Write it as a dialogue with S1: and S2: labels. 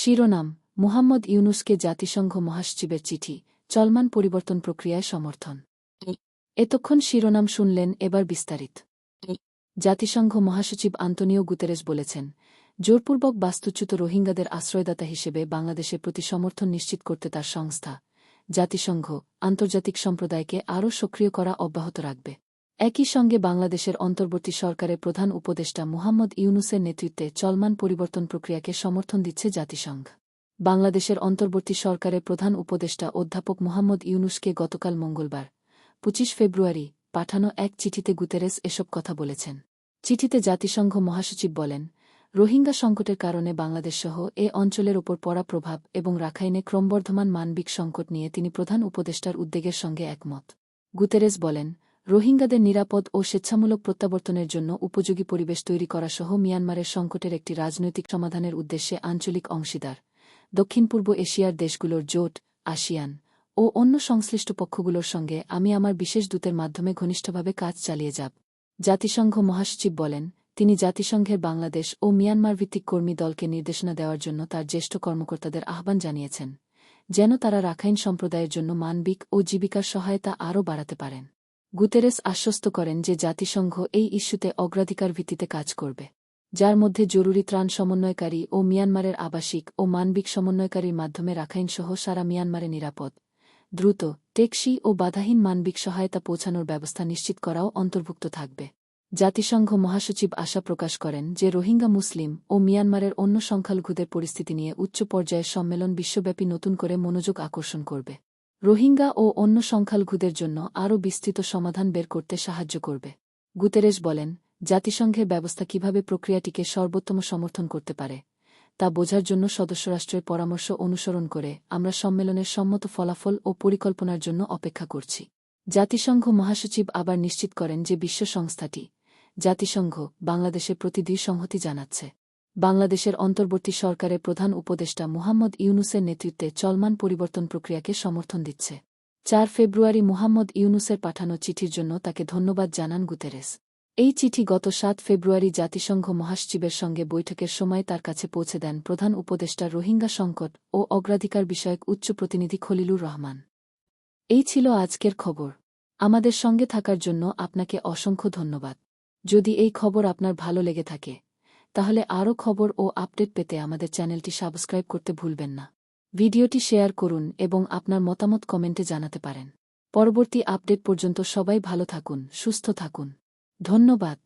S1: শিরোনাম, মুহাম্মদ ইউনুসকে জাতিসংঘ মহাসচিবের চিঠি, চলমান পরিবর্তন প্রক্রিয়ায় সমর্থন। এতক্ষণ শিরোনাম শুনলেন এবার বিস্তারিত। জাতিসংঘ মহাসচিব আন্তনিও গুতেরেস বলেছেন, জোরপূর্বক বাস্তুচ্যুত রোহিঙ্গাদের আশ্রয়দাতা হিসেবে বাংলাদেশের প্রতি সমর্থন নিশ্চিত করতে তার সংস্থা, জাতিসংঘ, আন্তর্জাতিক সম্প্রদায়কে আরও সক্রিয় করা অব্যাহত রাখবে। একই সঙ্গে বাংলাদেশের অন্তর্বর্তী সরকারের প্রধান উপদেষ্টা মুহাম্মদ ইউনুসের নেতৃত্বে চলমান পরিবর্তন প্রক্রিয়াকে সমর্থন দিচ্ছে জাতিসংঘ। বাংলাদেশের অন্তর্বর্তী সরকারের প্রধান উপদেষ্টা অধ্যাপক মুহাম্মদ ইউনুসকে গতকাল মঙ্গলবার, পঁচিশ ফেব্রুয়ারি, পাঠানো এক চিঠিতে গুতেরেস এসব কথা বলেছেন। চিঠিতে জাতিসংঘ মহাসচিব বলেন, রোহিঙ্গা সংকটের কারণে বাংলাদেশসহ এ অঞ্চলের ওপর পড়া প্রভাব এবং রাখাইনে ক্রমবর্ধমান মানবিক সংকট নিয়ে তিনি প্রধান উপদেষ্টার উদ্বেগের সঙ্গে একমত। গুতেরেস বলেন রোহিঙ্গাদের নিরাপদ ও স্বেচ্ছামূলক প্রত্যাবর্তনের জন্য উপযোগী পরিবেশ তৈরি করা সহ মিয়ানমারের সংকটের একটি রাজনৈতিক সমাধানের উদ্দেশ্যে আঞ্চলিক অংশীদার দক্ষিণ পূর্ব এশিয়ার দেশগুলোর জোট, আসিয়ান ও অন্য সংশ্লিষ্ট পক্ষগুলোর সঙ্গে আমি আমার বিশেষ দূতের মাধ্যমে ঘনিষ্ঠভাবে কাজ চালিয়ে যাব। জাতিসংঘ মহাসচিব বলেন, তিনি জাতিসংঘের বাংলাদেশ ও মিয়ানমার ভিত্তিক কর্মী দলকে নির্দেশনা দেওয়ার জন্য তার জ্যেষ্ঠ কর্মকর্তাদের আহ্বান জানিয়েছেন, যেন তারা রাখাইন সম্প্রদায়ের জন্য মানবিক ও জীবিকার সহায়তা আরও বাড়াতে পারেন। গুতেরেস আশ্বস্ত করেন যে জাতিসংঘ এই ইস্যুতে অগ্রাধিকার ভিত্তিতে কাজ করবে। যার মধ্যে জরুরি ত্রাণ সমন্বয়কারী ও মিয়ানমারের আবাসিক ও মানবিক সমন্বয়কারীর মাধ্যমে রাখাইনসহ সারা মিয়ানমারে নিরাপদ। দ্রুত টেকসি ও বাধাহীন মানবিক সহায়তা পৌঁছানোর ব্যবস্থা নিশ্চিত করাও অন্তর্ভুক্ত থাকবে। জাতিসংঘ মহাসচিব আশা প্রকাশ করেন যে রোহিঙ্গা মুসলিম ও মিয়ানমারের অন্য সংখ্যালঘুদের পরিস্থিতি নিয়ে উচ্চ পর্যায়ের সম্মেলন বিশ্বব্যাপী নতুন করে মনোযোগ আকর্ষণ করবে। রোহিঙ্গা ও অন্য সংখ্যালঘুদের জন্য আরও বিস্তৃত সমাধান বের করতে সাহায্য করবে। গুতেরেস বলেন, জাতিসংঘের ব্যবস্থা কীভাবে প্রক্রিয়াটিকে সর্বোত্তম সমর্থন করতে পারে, তা বোঝার জন্য সদস্যরাষ্ট্রের পরামর্শ অনুসরণ করে আমরা সম্মেলনের সম্মত ফলাফল ও পরিকল্পনার জন্য অপেক্ষা করছি। জাতিসংঘ মহাসচিব আবার নিশ্চিত করেন যে বিশ্ব সংস্থাটি, জাতিসংঘ, বাংলাদেশের প্রতি সংহতি জানাচ্ছে। বাংলাদেশের অন্তর্বর্তী সরকারের প্রধান উপদেষ্টা মুহাম্মদ ইউনুসের নেতৃত্বে চলমান পরিবর্তন প্রক্রিয়াকে সমর্থন দিচ্ছে। চার ফেব্রুয়ারি মুহাম্মদ ইউনুসের পাঠানো চিঠির জন্য তাকে ধন্যবাদ জানান গুতেরেস। এই চিঠি গত সাত ফেব্রুয়ারি জাতিসংঘ মহাসচিবের সঙ্গে বৈঠকের সময় তার কাছে পৌঁছে দেন প্রধান উপদেষ্টা রোহিঙ্গা সংকট ও অগ্রাধিকার বিষয়ক উচ্চ প্রতিনিধি খলিলুর রহমান। এই ছিল আজকের খবর। আমাদের সঙ্গে থাকার জন্য আপনাকে অসংখ্য ধন্যবাদ। যদি এই খবর আপনার ভালো লেগে থাকে তাহলে আরও খবর ও আপডেট পেতে আমাদের চ্যানেলটি সাবস্ক্রাইব করতে ভুলবেন না। ভিডিওটি শেয়ার করুন এবং আপনার মতামত কমেন্টে জানাতে পারেন। পরবর্তী আপডেট পর্যন্ত সবাই ভালো থাকুন, সুস্থ থাকুন। ধন্যবাদ।